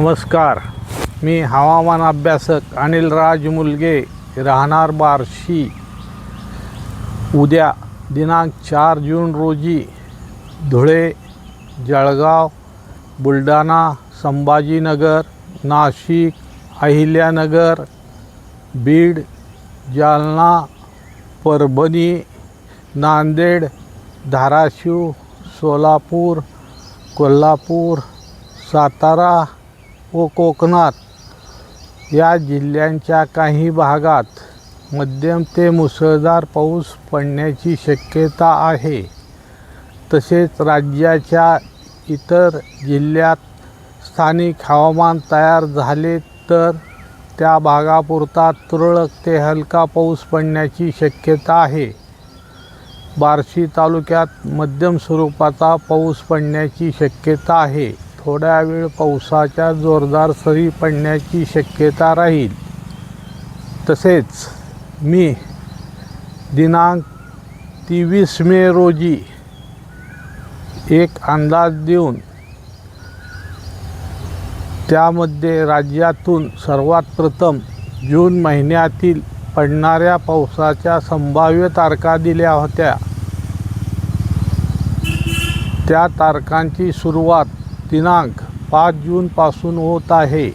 नमस्कार. मी हवामान अभ्यासक अनिल राज मुलगे राहणार बार्शी. उद्या दिनांक चार जून रोजी धुळे जळगाव बुलढाणा संभाजीनगर नाशिक अहिल्यानगर बीड जालना परभणी नांदेड धाराशिव सोलापूर कोल्हापूर सातारा व कोकणात. या जिल्ह्यांच्या काही भागात मध्यम ते मुसळधार पाऊस पडण्याची शक्यता आहे. तसेच राज्याच्या इतर जिल्ह्यात स्थानिक हवामान तयार झाले तर त्या भागापुरता तुरळक ते हलका पाऊस पडण्याची शक्यता आहे. बार्शी तालुक्यात मध्यम स्वरूपाचा पाऊस पडण्याची शक्यता आहे. थोड्या वेळ पावसाच्या जोरदार सरी पडण्याची शक्यता राहील. तसेच मी दिनांक तेवीस मे रोजी एक अंदाज देऊन त्यामध्ये राज्यातून सर्वात प्रथम जून महिन्यातील पडणाऱ्या पावसाच्या संभाव्य तारखा दिल्या होत्या. त्या तारखांची सुरुवात दिनांक पाच जूनपासून होत आहे.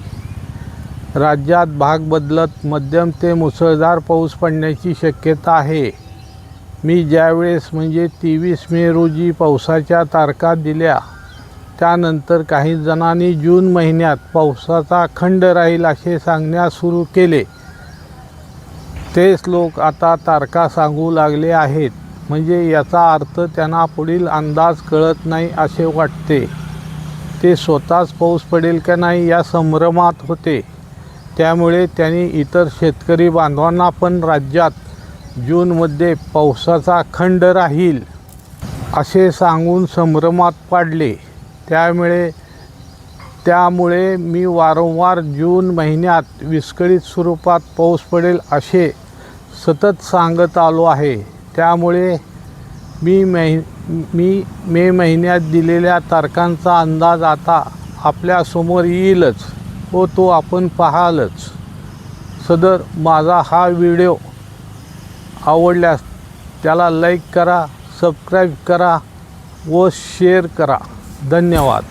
राज्यात भाग बदलत मध्यम ते मुसळधार पाऊस पडण्याची शक्यता आहे. मी ज्यावेळेस म्हणजे तेवीस मे रोजी पावसाच्या तारखा दिल्या त्यानंतर काही जणांनी जून महिन्यात पावसाचा खंड राहील असे सांगण्यास सुरू केले. तेच लोक आता तारखा सांगू लागले आहेत. म्हणजे याचा अर्थ त्यांना पुढील अंदाज कळत नाही असे वाटते. ते स्वतःच पाऊस पडेल का नाही या संभ्रमात होते. त्यामुळे त्यांनी इतर शेतकरी बांधवांना पण राज्यात जूनमध्ये पावसाचा खंड राहील असे सांगून संभ्रमात पाडले. त्यामुळे त्यामुळे मी वारंवार जून महिन्यात विस्कळीत स्वरूपात पाऊस पडेल असे सतत सांगत आलो आहे. त्यामुळे मी महि मी मे महिन्यात दिलेल्या तारखांचा अंदाज आता आपल्यासमोर येईलच व तो आपण पाहालच. सदर माझा हा व्हिडिओ आवडल्यास त्याला लाईक करा सबस्क्राईब करा व शेअर करा. धन्यवाद.